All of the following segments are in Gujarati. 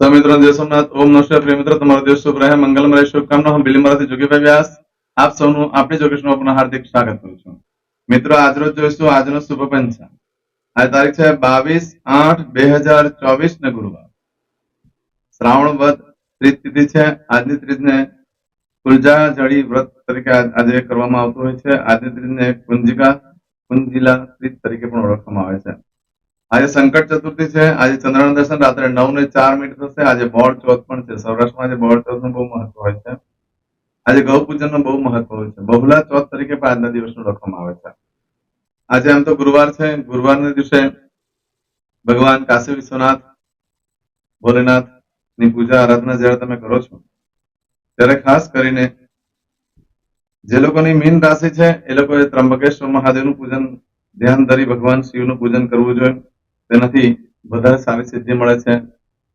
સૌમિત્રો જય સોમનાથ. ઓમ નમસ્કાર પ્રિય મિત્રો, તમારો દિવસ શુભ રહે. મંગલમય રહે. શુભકામના. હું બિલીમરાથી જોગીભાઈ વ્યાસ આપ સૌનું આપણી જોગેશનું પુનઃ હાર્દિક સ્વાગત કરું છું. મિત્રો, આજરોજ જોઈશું આજનો શુભ પંચાંગ આ તારીખ છે બાવીસ આઠ બે હજાર ચોવીસ ને ગુરુવાર. શ્રાવણ વધ ત્રીજ તિથિ છે. આજની ત્રીજને કુલજા જડી વ્રત તરીકે આજે કરવામાં આવતું હોય છે. આજની ત્રીજને કુંજિકા, કુંજિલા ત્રીજ તરીકે પણ ઓળખવામાં આવે છે. આજે સંકટ ચતુર્થી છે. આજે ચંદ્રનું દર્શન રાત્રે નવ ને ચાર મિનિટ થશે. આજે બોળ ચોથ પણ છે. સૌરાષ્ટ્રમાં આજે બોળ ચોથનું બહુ મહત્વ હોય છે. આજે ગૌ પૂજનનું બહુ મહત્વ હોય છે. બહુલા ચોથ તરીકે પણ આજના દિવસનું લખવામાં આવે છે. આજે આમ તો ગુરુવાર છે. ગુરુવારના દિવસે ભગવાન કાશી વિશ્વનાથ ભોલેનાથની પૂજા, આરાધના જ્યારે તમે કરો છો, ત્યારે ખાસ કરીને જે લોકોની મીન રાશિ છે, એ લોકોએ ત્રંબકેશ્વર મહાદેવનું પૂજન, ધ્યાન ધરી ભગવાન શિવનું પૂજન કરવું જોઈએ. તેનાથી વધારે સારી સિદ્ધિ મળે છે.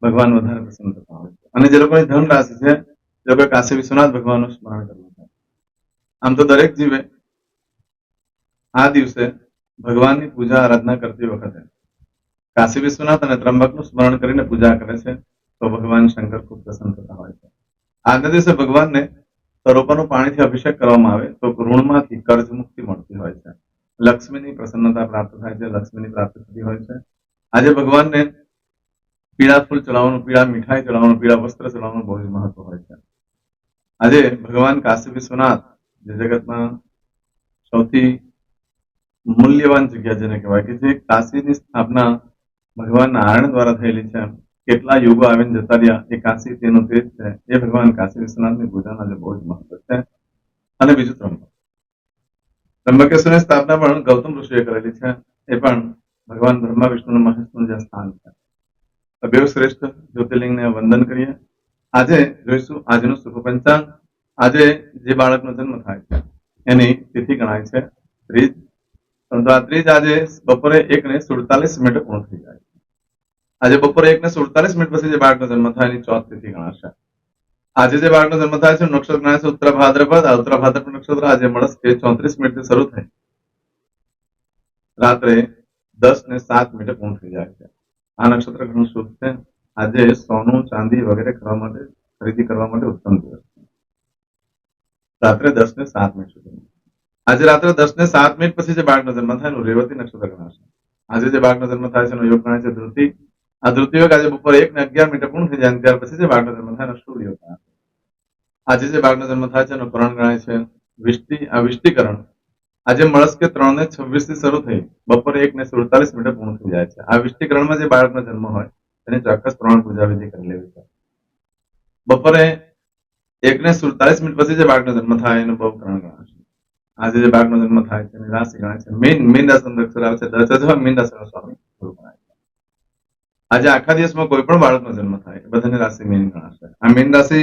ભગવાન વધારે પ્રસન્ન થતા હોય છે. અને જે લોકોની ધન રાશિ છે તે લોકો કાશી વિશ્વનાથ ભગવાનનું સ્મરણ કરવું છે. આમ તો દરેક જીવે આ દિવસે ભગવાનની પૂજા આરાધના કરતી વખતે કાશી વિશ્વનાથ અને ત્રંબકનું સ્મરણ કરીને પૂજા કરે છે, તો ભગવાન શંકર ખૂબ પ્રસન્ન થતા હોય છે. આજના દિવસે ભગવાનને સ્વરૂપોનું પાણીથી અભિષેક કરવામાં આવે, તો ઋણમાંથી કર્જ મુક્તિ મળતી હોય છે. લક્ષ્મીની પ્રસન્નતા પ્રાપ્ત થાય છે, લક્ષ્મીની પ્રાપ્તિ થતી હોય છે. આજે ભગવાનને પીળા ફૂલ ચડાવવાનું, પીળા મીઠાઈ ચડાવવાનું, પીળા વસ્ત્ર ચડાવવાનું બહુ જ મહત્વ હોય છે. આજે ભગવાન કાશી વિશ્વનાથ, જે જગતમાં સૌથી મૂલ્યવાન જગ્યા જેને કહેવાય કે જે કાશીની સ્થાપના ભગવાન નારાયણ દ્વારા થયેલી છે, કેટલા યુગો આવીને જતા રહ્યા, એ કાશી તેનું તેજ છે. એ ભગવાન કાશી વિશ્વનાથની પૂજાના જે બહુ જ મહત્વ છે. અને બીજું ત્રંબક ત્રંબકેશ્વરની સ્થાપના પણ ગૌતમ ઋષિએ કરેલી છે. એ પણ ભગવાન બ્રહ્મા વિષ્ણુ મહેશનું જે સ્થાન છે. બે શ્રેષ્ઠ, જ્યોતિર્લિંગને વંદન કરીએ. આજે જોઈશું આજનું શુભ પંચાંગ આજે જે બાળકનો જન્મ થાય છે, એની તિથિ ગણાય છે ત્રીજ. પરંતુ આ ત્રીજ આજે બપોરે એક ને સુડતાલીસ મિનિટ પૂર્ણ થઈ જાય આજે બપોરે એક ને સુડતાલીસ મિનિટ પછી જે બાળકનો જન્મ થાય, એની ચોથ તિથિ ગણાશે. આજે જે બાળકનો જન્મ થાય છે, નક્ષત્ર ગણાય છે ઉત્તર ભાદ્રપદ. આ ઉત્તર ભાદ્રપદ નક્ષત્ર આજે મળશે ચોત્રીસ મિનિટથી શરૂ થાય. રાત્રે દસ ને સાત મિનિટે પૂર્ણ થઈ જાય છે. આ નક્ષત્ર ઘણું શુભ છે. આજે સોનું, ચાંદી વગેરે કરવા માટે, ખરીદી કરવા માટે ઉત્તમ દિવસ છે. રાત્રે દસ ને સાત મિનિટ સુધી. આજે રાત્રે દસ ને સાત મિનિટ પછી જે બાળકનો જન્મ થાય એનું રેવતી નક્ષત્ર ગણાશે આજે જે બાળકનો જન્મ થાય છે એનો યોગ ગણાય છે, ધૃતિ, આ ધૃતિ યોગ આજે બપોરે એક ને અગિયાર મિનિટે પૂર્ણ થઈ જાય ત્યાર પછી જે બાળકનો જન્મ થાય એનો યોગ ગણાશે આજે જે બાળકનો જન્મ થાય છે એનો કરણ ગણાય છે. વિષ્ટિ, આ વિષ્ટિકરણ આજે મળસ્કે ત્રણ ને છવ્વીસથી શરૂ થઈ, બપોરે એક ને સુડતાલીસ મિનિટે પૂર્ણ થઈ જાય છે. આ વિષ્ટિકરણમાં જે બાળકનો જન્મ હોય, તેને ચોક્કસ પ્રમાણ પૂજા કરી લેવી છે બપોરે એક ને સુડતાલીસ મિનિટ પછી જે બાળકનો જન્મ થાય, એનું બહુ કરણ છે. આજે જે બાળકનો જન્મ થાય છે રાશિ ગણાય છે. મીન મીન રાશિ અક્ષર આવે છે દસ અથવા મીન સ્વામી ગુરુ ગણાય છે. આજે આખા દિવસમાં કોઈ પણ બાળકનો જન્મ થાય બધાને રાશિ મીન ગણાશે. આ મીન રાશિ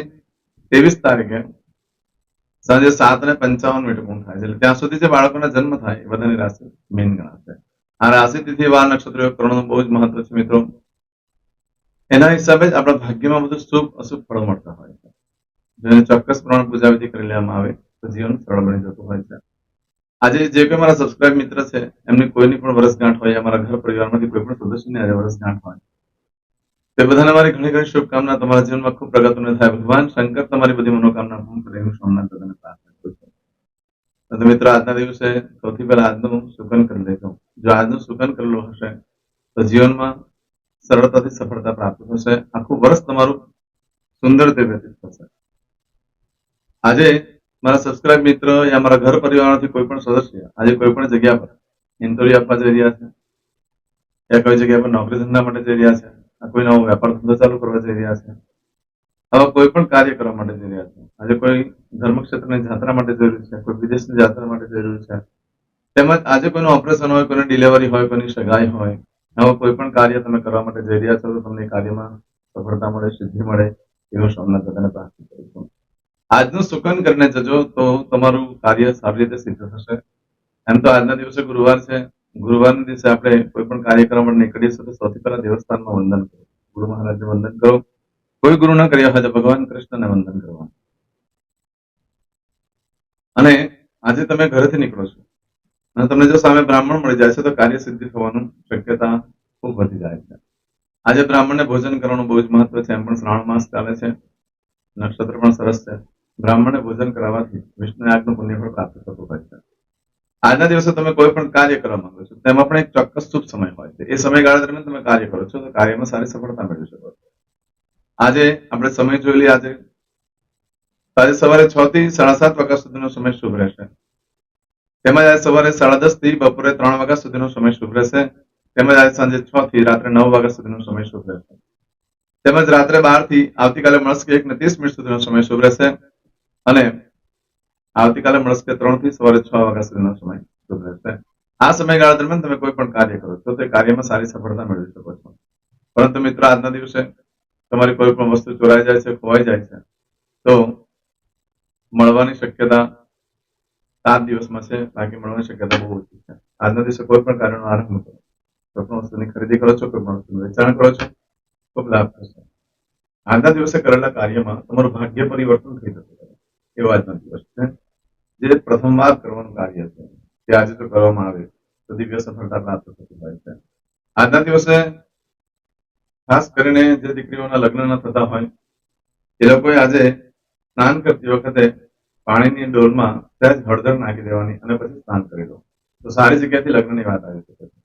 ત્રેવીસ તારીખે સાંજે સાત ને પંચાવન મિનિટ પૂર્ણ થાય છે. એટલે ત્યાં સુધી જે બાળકોના જન્મ થાય એ બધાની રાશિ મેઇન ગણાશે. આ રાશિ તિથિ વાર નક્ષત્ર યોગ બહુ જ મહત્વ છે મિત્રો. એના હિસાબે જ આપણા ભાગ્યમાં બધું શુભ અશુભ ફળો મળતા હોય છે. જેને ચોક્કસ પ્રમાણે પૂજા વિધિ કરી લેવામાં આવે તો જીવન સરળ બની જતું હોય છે. આજે જે કોઈ મારા સબસ્ક્રાઇબ મિત્ર છે, એમની કોઈની પણ વર્ષગાંઠ હોય, અમારા ઘર પરિવારમાંથી કોઈ પણ સદસ્યની આજે વર્ષગાંઠ હોય તે બધાને મારી ઘણી ઘણી શુભકામના. તમારા જીવનમાં ખૂબ પ્રગતિને થાય. ભગવાન શંકર, તમારી બધી મનોકામના પૂર્ણ કરે એવું સોમનાથ દાદાને પ્રાર્થના કરું છું. મિત્રો, આજના દિવસે સૌથી પહેલા આજનું સુકન કરી લેજો. જો આજનું સુકન કરેલું હશે, તો જીવનમાં સરળતાથી સફળતા પ્રાપ્ત થશે. આખું વર્ષ તમારું સુંદર રીતે વ્યતીત થશે. આજે મારા સબસ્ક્રાઇબ મિત્ર યા મારા ઘર પરિવારમાંથી કોઈ પણ સદસ્ય, આજે કોઈ પણ જગ્યા પર ઇન્ટરવ્યુ આપવા જઈ રહ્યા છે, યા કોઈ જગ્યા પર નોકરી ધંધા માટે જઈ રહ્યા છે કોઈ નવો વેપાર ધંધો ચાલુ કરવા જઈ રહ્યા છે. આવા કોઈ પણ કાર્ય કરવા માટે જઈ રહ્યા છે. આજે કોઈ ધર્મ ક્ષેત્રની જાત્રા માટે જરૂરી છે, કોઈ વિદેશની જાત્રા માટે જરૂરી છે. તેમજ આજે કોઈનું ઓપરેશન હોય, કોઈની ડિલિવરી હોય, કોઈની સગાઈ હોય, આવા કોઈ પણ કાર્ય તમે કરવા માટે જઈ રહ્યા છો તો તમને કાર્યમાં સફળતા મળે, સિદ્ધિ મળે એવું સોમનાથ બધાને પ્રાર્થના કરું છું. આજનું સુકન કરીને જજો તો તમારું કાર્ય સારી રીતે સિદ્ધ થશે. એમ તો આજના દિવસે ગુરુવાર છે. ગુરુવારના દિવસે આપણે કોઈ પણ કાર્યક્રમ નીકળીએ તો સૌથી પહેલા દેવસ્થાનમાં વંદન કરો. ગુરુ મહારાજને વંદન કરો. કોઈ ગુરુ ના કર્યા હોય તો ભગવાન કૃષ્ણને વંદન કરવાનું અને આજે તમે ઘરેથી નીકળો છો. અને તમને જો સામે બ્રાહ્મણ મળી જાય છે તો કાર્ય સિદ્ધિ થવાનું શક્યતા ખૂબ વધી જાય છે. આજે બ્રાહ્મણને ભોજન કરવાનું બહુ જ મહત્વ છે. એમ પણ શ્રાવણ માસ ચાલે છે. નક્ષત્ર પણ સરસ છે. બ્રાહ્મણને ભોજન કરાવવાથી વિષ્ણુ આજનું પુણ્ય પણ પ્રાપ્ત થતું હોય છે. આજના દિવસે તમે કોઈ પણ કાર્ય કરવા માંગો છો, તેમાં પણ એક ચોક્કસ શુભ સમય હોય છે. એ સમયગાળા દરમિયાન તમે કાર્ય કરો છો, તો કાર્યમાં સારી સફળતા મેળવી શકો છો. આજે આપણે સમય જોઈ લઈએ, આજે આજે સવારે છ થી સાડા સાત વાગ્યા સુધીનો સમય શુભ રહેશે. તેમજ આજે સવારે સાડા દસથી બપોરે ત્રણ વાગ્યા સુધીનો સમય શુભ રહેશે. તેમજ આજે સાંજે છ થી રાત્રે નવ વાગ્યા સુધીનો સમય શુભ રહેશે. તેમજ રાત્રે બારથી આવતીકાલે મળશે એક ને ત્રીસ મિનિટ સુધીનો સમય શુભ રહેશે. અને આવતીકાલે મળશે ત્રણથી સવારે છ વાગ્યા સુધીનો સમય. રહેશે. આ સમયગાળા દરમિયાન તમે કોઈ પણ કાર્ય કરો. છો તે કાર્યમાં સારી સફળતા મેળવી શકો છો. પરંતુ મિત્રો, આજના દિવસે તમારી કોઈ પણ વસ્તુ ચોરાઈ જાય છે, ખોવાઈ જાય છે, તો મળવાની શક્યતા સાત દિવસમાં છે. બાકી મળવાની શક્યતા બહુ ઓછી છે. આજના દિવસે કોઈ પણ કાર્યનો આરંભ કરો. કોઈ પણ વસ્તુની ખરીદી કરો છો, કોઈ પણ વસ્તુનું વેચાણ કરો છો, ખૂબ લાભ થશે. આજના દિવસે કરેલા કાર્યમાં તમારું ભાગ્ય પરિવર્તન થઈ જતું એવો આજનો દિવસ છે. જે પ્રથમવાર કરવાનું કાર્ય છે, તે આજે જો કરવામાં આવે તો દિવ્ય સફળતા પ્રાપ્ત થતી હોય છે. આજના દિવસે ખાસ કરીને જે દીકરીઓના લગ્ન થતા હોય, એ લોકોએ આજે સ્નાન કરતી વખતે પાણીની ડોલમાં સહેજ હળદર નાખી દેવાની અને પછી સ્નાન કરી દો તો સારી જગ્યાથી લગ્નની વાત આવી શકે છે.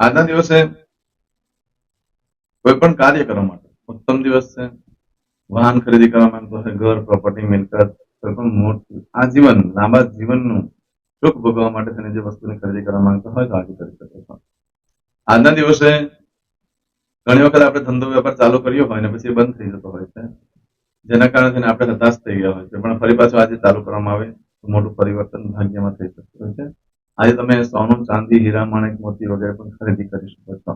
આજના દિવસે કોઈ પણ કાર્ય કરવા માટે ઉત્તમ દિવસ છે. વાહન ખરીદી કરવા હોય, ઘર પ્રોપર્ટી મિલકત કોઈ પણ આજીવન લાંબા જીવનનું સુખ ભોગવવા માટે તેને જે વસ્તુની ખરીદી કરવા માંગતો હોય તો આજે કરી શકો છો. આજના દિવસે ઘણી વખત આપણે ધંધો વેપાર ચાલુ કર્યો હોય ને પછી બંધ થઈ જતો હોય છે. જેના કારણે થઈને આપણે હતાશ થઈ ગયા હોય છે. પણ ફરી પાછું આજે ચાલુ કરવામાં આવે તો મોટું પરિવર્તન ભાગ્યમાં થઈ શકતું હોય છે. આજે તમે સોનું ચાંદી, હીરા, માણેક, મોતી વગેરે પણ ખરીદી કરી શકો છો.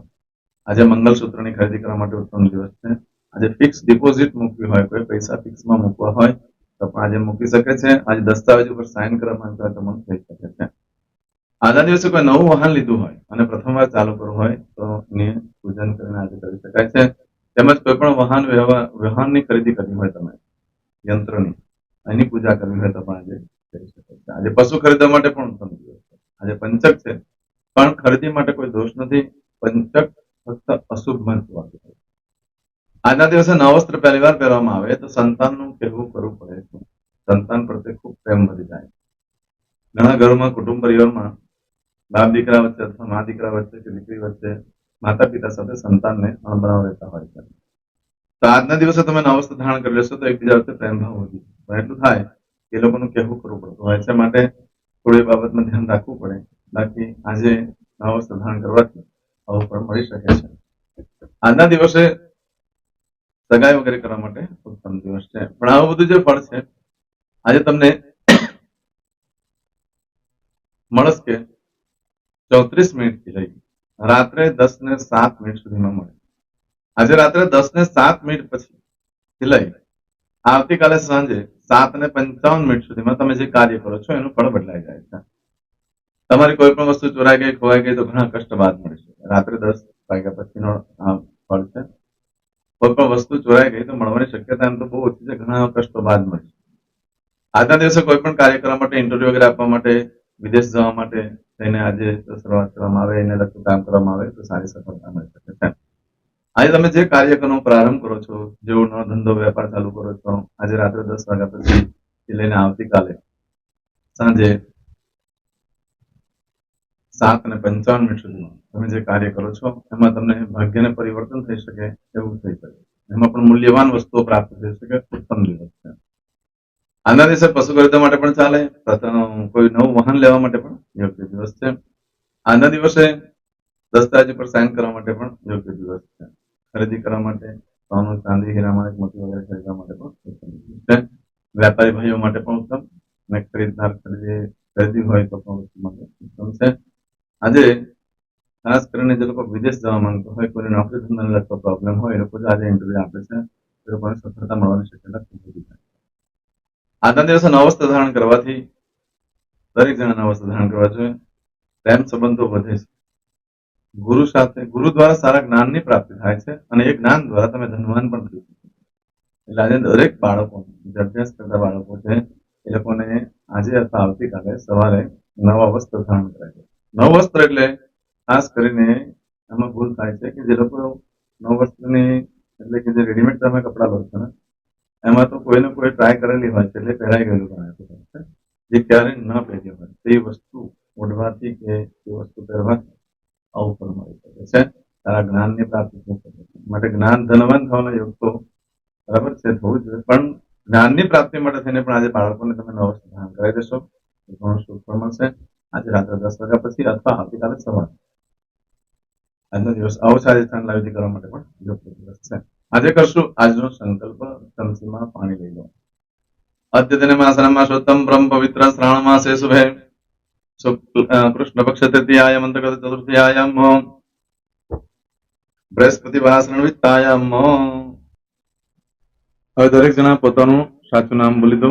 આજે મંગલસૂત્રની ખરીદી કરવા માટે ઉત્તમ દિવસ છે. આજે ફિક્સ ડિપોઝિટ મૂકવી હોય કોઈ, પૈસા ફિક્સમાં મૂકવા હોય આજે મૂકી શકે છે. આજે દસ્તાવેજ ઉપર સાઇન કરવા માંગતા થઈ શકે છે. આજના દિવસે કોઈ નવું વાહન લીધું હોય અને પ્રથમવાર ચાલુ કરવું હોય તો એને પૂજન કરીને આજે કરી શકાય છે. તેમજ કોઈ પણ વાહન વ્યવહાર, વાહનની ખરીદી કરવી હોય તમે યંત્રની, એની પૂજા કરવી હોય તો પણ આજે કરી શકાય છે. આજે પશુ ખરીદવા માટે પણ ઉત્તમ દિવસ છે. આજે પંચક છે. પણ ખરીદી માટે કોઈ દોષ નથી. પંચક ફક્ત અશુભ મહત્વ આપે છે આજના દિવસે નવ પહેલી વાર પહેરવામાં આવે, તો સંતાનનું કહેવું કરવું પડે છે. સંતાન પ્રત્યે ખૂબ પ્રેમ વધી જાય ઘણા ઘરોમાં કુટુંબ પરિવારમાં બાપ દીકરા વચ્ચે અથવા મા દીકરા વચ્ચે કે દીકરી વચ્ચે માતા પિતા સાથે સંતાનને અણબનાવ રહેતા હોય છે. તો આજના દિવસે તમે નવ વસ્ત્ર ધારણ કરી લેશો તો એકબીજા વચ્ચે પ્રેમ ભાવ વધી એટલું થાય કે એ લોકોનું કહેવું કરવું પડતું હોય. છે માટે થોડી બાબતમાં ધ્યાન રાખવું પડે. બાકી આજે નવસ્ત્ર ધારણ કરવાથી આવું પણ મળી શકે છે. આજના દિવસે સગાઈ વગેરે કરવા માટે ઉત્તમ દિવસ છે. પણ આવું બધું જે ફળ છે, આજે તમને મળસ્કે ચોત્રીસ મિનિટથી લઈ રાત્રે દસ ને સાત મિનિટ સુધીમાં મળે. આજે રાત્રે દસ ને સાત મિનિટ પછી થી લઈ આવતીકાલે સાંજે સાત ને પંચાવન મિનિટ સુધીમાં તમે જે કાર્ય કરો છો, એનું ફળ બદલાઈ જાય છે. તમારી કોઈ પણ વસ્તુ ચોરાઈ ગઈ, ખોવાઈ ગઈ, તો ઘણા કષ્ટ બાદ મળે છે. રાત્રે દસ વાગ્યા પછીનો ફળ છે. કોઈ પણ વસ્તુ ચોરાઈ ગઈ તો મળવાની શક્યતા એમ તો બહુ ઓછી છે. ઘણા કષ્ટો બાદ મળશે આજના દિવસે કોઈ પણ કાર્ય કરવા માટે ઇન્ટરવ્યુ વગેરે આપવા માટે, વિદેશ જવા માટે થઈને આજે શરૂઆત કરવામાં આવે, એને લગતું કામ કરવામાં આવે તો સારી સફળતા મળી શકે છે. આજે તમે જે કાર્યક્રમનો પ્રારંભ કરો છો જેવો નવો ધંધો વેપાર ચાલુ કરો છો, આજે રાત્રે દસ વાગ્યા પછી લઈને આવતીકાલે સાંજે સાત અને પંચાવન મિનિટ સુધીમાં. તમે જે કાર્ય કરો છો, એમાં તમને ભાગ્યને પરિવર્તન થઈ શકે એવું થઈ શકે. એમાં પણ મૂલ્યવાન વસ્તુઓ પ્રાપ્ત થઈ શકે ઉત્તમ દિવસ છે આના દિવસે પશુ ખરીદવા માટે પણ ચાલે કોઈ નવું વાહન લેવા માટે પણ યોગ્ય દિવસ છે. આના દિવસે દસ્તાવેજ પર સાઇન કરવા માટે પણ યોગ્ય દિવસ છે. ખરીદી કરવા માટે, સોનું, ચાંદી, હીરા મોતી વગેરે ખરીદવા માટે પણ ઉત્તમ દિવસ છે. વેપારી ભાઈઓ માટે પણ ઉત્તમ. અને ખરીદનાર ખરીદી ખરીદી હોય તો પણ ઉત્તમ છે. આજે ખાસ કરીને જે લોકો વિદેશ જવા માંગતો હોય કોઈ નોકરી ધંધાને લગતો પ્રોબ્લેમ હોય, એ લોકો જો આજે ઇન્ટરવ્યુ આપે છે. એ લોકોને સફળતા મળવાની શક્યતા ખૂબ વધી જાય આજના દિવસે નવ ધારણ કરવાથી દરેક જણા નવ ધારણ કરવા જોઈએ. પ્રેમ સંબંધો વધે છે. ગુરુ સાથે, ગુરુ દ્વારા સારા જ્ઞાનની પ્રાપ્તિ થાય છે અને એ જ્ઞાન દ્વારા તમે ધનવાન પણ થઈ શકો એટલે આજે દરેક બાળકો જે અભ્યાસ કરતા બાળકો છે, એ લોકોને આજે અથવા આવતીકાલે સવારે નવા વસ્ત્ર ધારણ કરાય છે. નવ વસ્ત્ર એટલે ખાસ કરીને એમાં ભૂલ થાય છે કે જે લોકો નવ વસ્ત્રની એટલે કે જે રેડીમેડ તમે કપડાં લો છો ને, એમાં તો કોઈને કોઈ ટ્રાય કરેલી હોય છે એટલે પહેરાઈ ગયેલું ગણાતું છે. જે ક્યારે ન પહેરી હોય તે વસ્તુ ઓઢવાથી કે તે વસ્તુ પહેરવાથી આવું પણ મળી શકે છે. તારા જ્ઞાનની પ્રાપ્તિ થઈ શકે છે. માટે જ્ઞાન ધનવાન થવાનો યોગ તો બરાબર છે, થવું જોઈએ. પણ જ્ઞાનની પ્રાપ્તિ માટે થઈને પણ આજે બાળકોને તમે નવ ધારણ કરાવી દેશો. ઘણું સુખ પણ મળશે. આજે રાત્રે દસ વાગ્યા પછી અથવા આવતીકાલે સવારે. આજનો દિવસ અવસારી સ્થાન લાવી કરવા માટે પણ યોગ્ય દિવસ છે. આજે કરશું આજનો સંકલ્પ તમસીમાં પાણી લઈ લો. અદ્યતન માસનમાં શુદ્ધમ બ્રહ્મ પવિત્ર શ્રાવણ માસે શુભે. કૃષ્ણ પક્ષ તૃતીયાય મંત્રગત ચતુર્થયામ બૃહસ્પતિ વાસણ વિત્તાયામ હવે દરેક જણા પોતાનું સાચું નામ બોલી દો.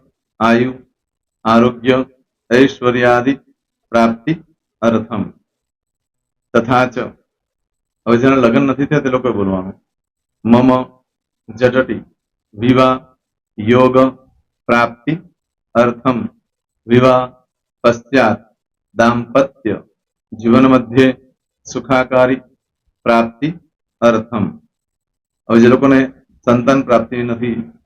આયુ આરોગ્ય ઐશ્વર્યાદિ પ્રાપ્તિ અર્થમ તથા ચ હવે જેના લગ્ન નથી થયા તે લોકોએ બોલવાનું મમ જટટી વિવાહ યોગ પ્રાપ્તિ અર્થમ વિવાહ પશ્ચાત દાંપત્ય જીવન મધ્યે સુખાકારી પ્રાપ્તિ અર્થમ હવે જે લોકોને સંતાન પ્રાપ્તિ નથી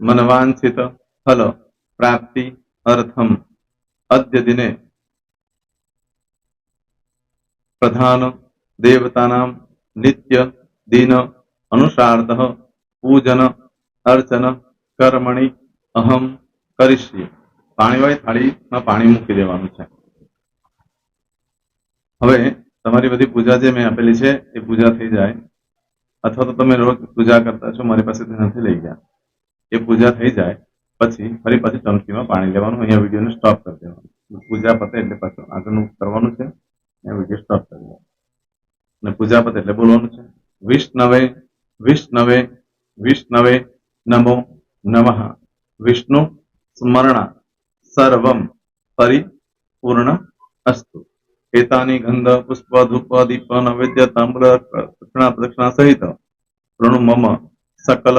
મનવાંછિત ફલ પ્રાપ્તિ અર્થમ અદ્ય દિને પ્રધાન દેવતાનામ નિત્ય દિન અનુસાર્ધ પૂજન અર્ચન કર્મણી અહમ કરીશ્ય પાણીવાળી થાળીમાં પાણી મૂકી દેવાનું છે। હવે તમારી બધી પૂજા જે મેં આપેલી છે, એ પૂજા થઈ જાય, અથવા તો તમે રોજ પૂજા કરતા છો, મારી પાસેથી નથી લઈ ગયા. એ પૂજા થઈ જાય પછી ફરી પાછી ચમચીમાં પાણી લેવાનું અહીંયા વિડીયોને સ્ટોપ કરી દેવાનું પૂજા પતે એટલે પાછું આગળનું કરવાનું છે અહીંયા વીડિયો સ્ટોપ કરી દેવાનું અને પૂજા પતે એટલે બોલવાનું છે વિષ્ણવે વિષ્ણવે વિષ્ણવે નમો નમઃ વિષ્ણુ સ્મરણા સર્વમ પરિપૂર્ણ અસ્તુ એતાની ગંધ પુષ્પ ધૂપ દીપ નૈવેદ્ય તામ્ર દક્ષિણા પ્રદક્ષિણા સહિત પ્રણુ મમ સકલ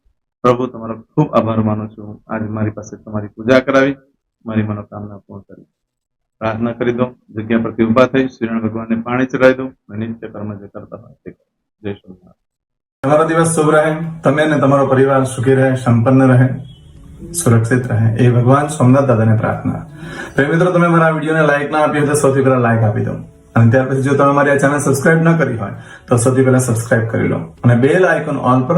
પ્રભુ, તમારો ખૂબ આભાર માનું છું. આજે મારી પાસે તમારી પૂજા કરાવી, મારી મનોકામના પૂર્ણ કરી. પ્રાર્થના કરી દો જગ્યા પરથી ઊભા થઈ શ્રીરણ ભગવાનને પાણી ચડાવી દો અને નિત્ય કર્મ જે કરતા હોય જય સ્વામિનારાયણ તમારો દિવસ શુભ રહે, તમે અને તમારો પરિવાર સુખી રહે, સંપન્ન રહે, સુરક્ષિત રહે. એ ભગવાન સોમનાથ દાદાને પ્રાર્થના. તો મિત્રો, તમે મારા વિડીયોને લાઈક ના આપી હોય તો સૌથી પહેલા લાઈક આપી દો. અને ત્યાર પછી જો તમે મારી આ ચેનલ સબસ્ક્રાઇબ ન કરી હોય, તો સૌથી પહેલા સબસ્ક્રાઇબ કરી લો. અને બેલ આઇકોન ઓલ પર